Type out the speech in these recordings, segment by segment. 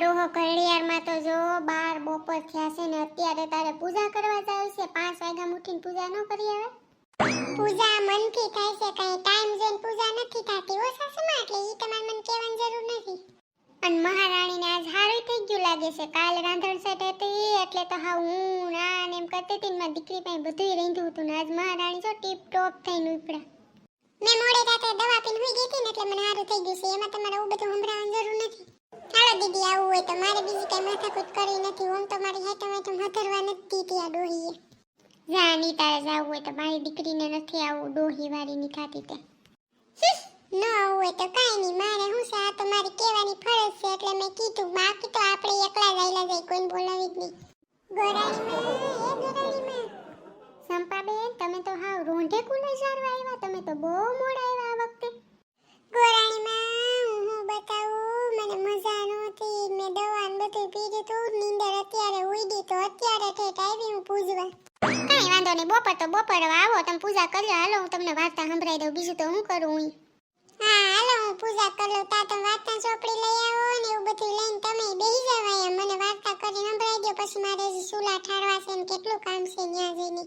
ડોહો ઘડિયાળમાં તો જો બાર બપોર થયા છે ને અત્યારે તારે પૂજા કરવા જાય છે. પાંચ વાગ્યા ઉઠીને પૂજા ન કરી આવે પૂજા મનથી થાય છે, કઈ ટાઈમ જોઈને પૂજા નથી થતી. ઓ સાસુમાં એટલે ઈ તમારે મને કહેવાની જરૂર નથી. અને મહારાણીને આજ હારું થઈ ગયું લાગે છે. કાલ રાંધણ સેટ હતી એટલે તો હા હું ના ને એમ કરતી હતી મારી દીકરી પાસે બધું રાંધ્યું હતું ને આજ મહારાણી જો ટીપ ટોપ થઈને ઉપડ્યા મેં મોડે રાતે દવા પીને હોઈ ગઈ હતી ને એટલે મને સારું થઈ ગયું છે. એમાં તમારે એવું બધું સંભળાવવાની જરૂર નથી આવું હોય તો મારે બીજી કઈ માથાકૂટ કરવી નથી. ઓમ તો મારી હેઠળ હેઠળ હથરવા નથી ત્યાં ડોહીએ. જા તારે જાવું હોય તો મારી દીકરીને નથી આવું ડોહી વાળી ની થાતી તે ન આવું હોય તો કાંઈ નહીં. મારે હું છે? આ તો મારી કહેવાની ફરજ છે. એટલે મેં કીધું, બાકી તો આપણે એકલા આયલા જાય, કોઈને બોલાવી જ નહીં. ગોરાણીમાં એ ગોરાણીમાં તમે તો હાવ રોંઢે કુલે સારવા આવ્યા તમે તો બહુ પીધું તું નીંદર અત્યારે ઉડી તો અત્યારે ઠેઠ આવી હું પૂજવા. કઈ વાંધો નહીં બપોર તો બપોર આવો તમે પૂજા કરી હાલો હું તમને વાર્તા સંભળાઈ દઉં. બીજું તો હું કરું હું? હા હાલો હું પૂજા કરી લઉં. તા તમે વાર્તા ચોપડી લઈ આવો ને એવું બધું લઈને તમે બેસી જાવ અહીંયા. મને વાર્તા કરી સંભળાઈ દો પછી મારે સુલા ઠારવા છે ને કેટલું કામ છે ત્યાં જઈને.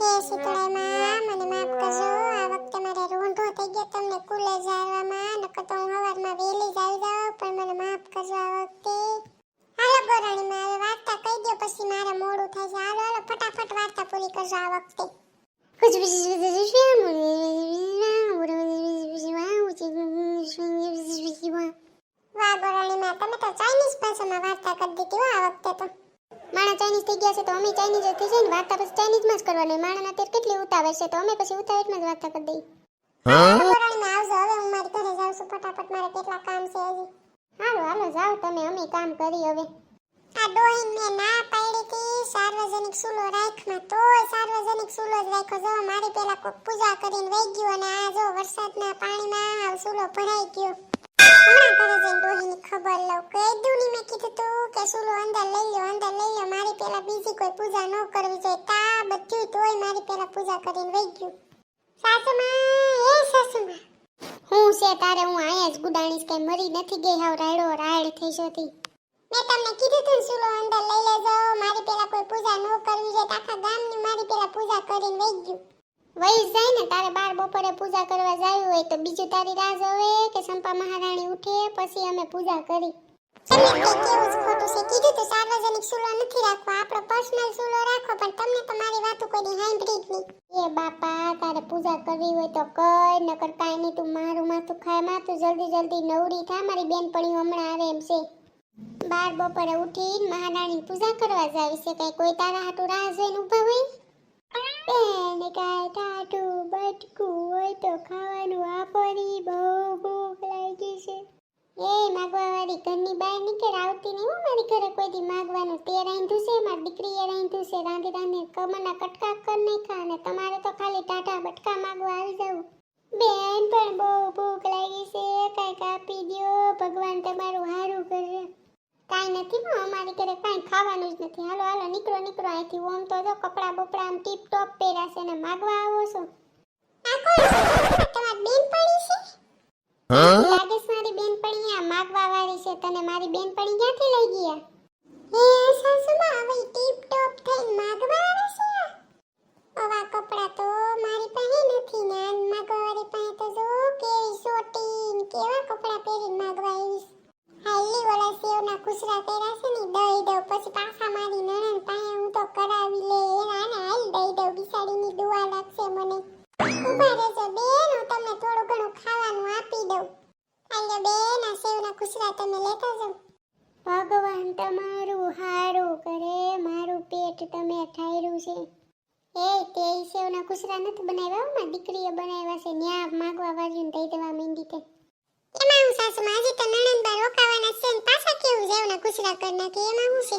હે શીતળામાં મને માફ કરજો. આ વખતે મારે રોંધો થઈ ગયો તમને કુલે જાળવામાં નકર તો હું સવારમાં વહેલી જ આવી જાઉં પણ મને માફ કરજો આ વખતે. હાલો ગોરાણીમાં હવે વાર્તા કહી દો પછી મારે મોડું થાય છે. હાલો હાલો ફટાફટ વાર્તા પૂરી કરજો આ વખતે. વાહ ગોરાણીમાં તમે તો ચાઇનીઝ ભાષામાં વાર્તા કરી દીધી હો આ વખતે તો. માણા ચાઇનીઝ થઈ ગયા છે તો અમે ચાઇનીઝ જ થઈ જાય ને વાર્તા પછી ચાઇનીઝમાં જ કરવાની. માણાના અત્યારે કેટલી ઉતાવળ છે તો અમે પછી ઉતાવળમાં જ વાર્તા કરી દઈએ. ગોરાણીમાં આવજો. હવે હું મારી ઘરે જાઉં છું. ફટાફટ મારે કેટલા કામ છે હજી. હાલો હાલો જાઓ તમે અમે કામ કરી હવે. આ ડોહીન ના પાડી હતી. સાર્વજનિક સુલો રાખમાં તોય સાર્વજનિક સુલો જ રાખ્યો. જો મારી પેલા કોક પૂજા કરીને વહી ગયો અને આ જો વરસાદના પાણીમાં સુલો ભરાઈ ગયો. હમણાં ઘરે ખબર લઉં. કહી દઉં ની કીધું તું કે સુલો અંદર લઈ અંદર લઈ મારી પેલા બીજી કોઈ પૂજા ન કરવી જોઈએ. તા બધું તોય મારી પેલા પૂજા કરીને વહી ગયું. સાસુમાં, એ સાસુમાં. હું છે તારે, હું અહીંયા જ ગુડાણીશ કઈ મરી નથી ગઈ. હાવ રાયડો રાયડ થઈ જતી. મેં તમને કીધું તું સુલો અંદર લઈ લેજો, મારી પેલા કોઈ પૂજા ન કરવી જોઈએ આખા ગામની મારી પેલા પૂજા કરીને વહી ગયું. વહી જાય ને, તારે બાર બપોરે પૂજા કરવા જાવી હોય તો બીજું તારી રાહ જોવે કે સંપા મહારાણી ઉઠે, પછી અમે પૂજા કરી. તમને કે કેવું જ ખોટું છે. કીધું તું સાર્વજનિક સુલો નથી રાખવો, આપણો પર્સનલ સુલો રાખો, પણ તમને તો મારી વાતો કોઈ સાંભળી જ નહીં. એ બાપા, તારે પૂજા કરવી હોય તો કઈ નકર કાંઈ નહીં, તું મારું માથું ખાય, માથું જલ્દી જલ્દી નવરી થા, મારી બેનપણી હમણાં આવે એમ છે. બાર બપોરે ઉઠીને મહારાણી પૂજા કરવા જાય છે. કઈ કોઈ તારા હાટુ રાહ જોઈને હોય? બેન કાંઈ ટાટું બટકું હોય તો ખાવાનું આપોની બહુ ભૂખ લાગી છે. એ માગવાવાળી ઘરની બહાર નીકળ, આવતી નહીં હું મારી ઘરે કોઈ માગવાનું. તે રાંધ્યું છે, મારી દીકરીએ રાંધ્યું છે. રાંધી રાંધી કમરના કટકા કર નાખ્યા અને તમારે તો ખાલી ટાટા બટકા માગવા આવી જવું બેન, પણ બહુ ભૂખ લાગી છે. કાંઈક આપી દો ભગવાન તમારું નથી પણ અમારી ઘરે કાંઈ ખાવાનું જ નથી. હાલો હાલો નીકળો નીકળો અહીંથી ઓમ તો જો કપડાં બપડા આમ ટીપ ટોપ પહેર્યા છે ને માગવા આવો છો. આ કોણ છે? તમારી બેનપણી છે? લાગે છે મારી આ માગવા વાળી છે. તને મારી બેનપણી ક્યાંથી લઈ ગયા? હે સાસુમાં હવે ટીપ ટોપ થઈને માગવા આવે છે આવા કપડાં તો મારી પાસે નથી ને આ માગવા વાળી પાસે તો જો કેવી સોટી ને કેવા કપડાં પહેરીને માગવા આવીશ હાલી ઓલા ખુસરા પહેર્યા છે ને દઈ દઉં. પછી પાછા મારી નણંદ પાસે હું તો કરાવી લે. એના ને હાલ દઈ દઉં. બિસાડીની દુઆ લાગશે મને. ઊભા રહેજો બેન, હું તમને થોડું ઘણું ખાવાનું આપી દઉં. હાલો બેન, આ સેવના ખુસરા તમે લેતા જાઓ. ભગવાન તમારું હારું કરે. મારું પેટ તમે ઠાયરું છે. એ તે સેવના ખુસરા નથી બનાવ્યા મારી દીકરીએ બનાવ્યા છે. ન્યા માગવા વાળીને દઈ દેવા મીંડી તે. એમાં હું રોકાવાના છે ને સેવના ખુસરા કરી નાખે, એમાં શું છે?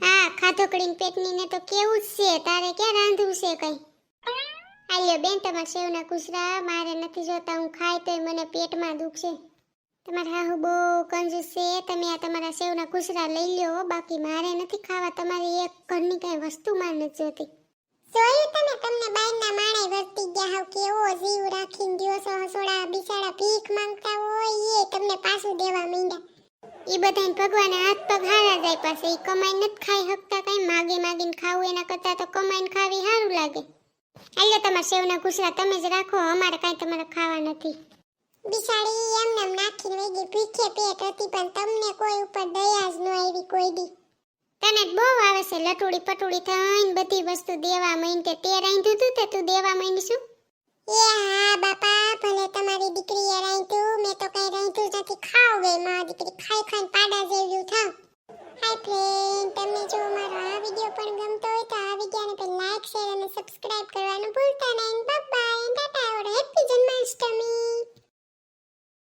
હા, ખાધોકડીને પેટની ને તો કેવું જ છે, તારે ક્યાં રાંધવું છે કઈ? આલ્યો બેન, તમારા સેવના કુસરા મારે નથી જોતા, હું ખાય તોય મને પેટમાં દુખશે તમારા હાહુ બહુ કંજૂસ છે, તમે આ તમારા સેવના કુસરા લઈ લ્યો બાકી મારે નથી ખાવા, તમારી એક ઘરની કઈ વસ્તુમાં નથી જોતી. જોયું તમે, તમને બાયના માણે વર્તી ગયા હાવ, કેવો જીવ રાખીને દિવસો હસોડા બિચારા ભીખ માંગતા હોય એ તમને પાછું દેવા માંડ્યા. ઈ બધાને ભગવાને હાથ પગ હારા જાય પાસે એ કમાઈ નથી ખાઈ હકતા કઈ. માગી માગીને ખાવું એના કરતા તો કમાઈને ખાવી સારું લાગે. આલ્યો તમારા સેવના ઘૂસરા તમે જ રાખો. અમારે કાંઈ તમારે ખાવા નથી. બિસાડી એમને નામ નાખીને વેગી ભીખે પેટ હતી પણ તમને કોઈ ઉપર દયા જ ન આવી કોઈ દી. તને બહુ આવે છે. લટુડી પટુડી થઈને બધી વસ્તુ દેવા માંડી તે રાંધ્યું તું તે તું દેવા માંડી શું? એ બાપા, ભલે તમારી દીકરીએ રાંધ્યું, મેં તો કઈ રાંધ્યું જ ખાવ ગઈ મારી દીકરી, ખાઈ ખાઈને પાડા જેવ્યું થાવ. હાય ફ્રેન્ડ તમને જો મારો આ વીડિયો પણ ગમતો હોય તો આ વિડીયોને પહેલા લાઈક શેર અને સબસ્ક્રાઇબ કરવાનું ભૂલતા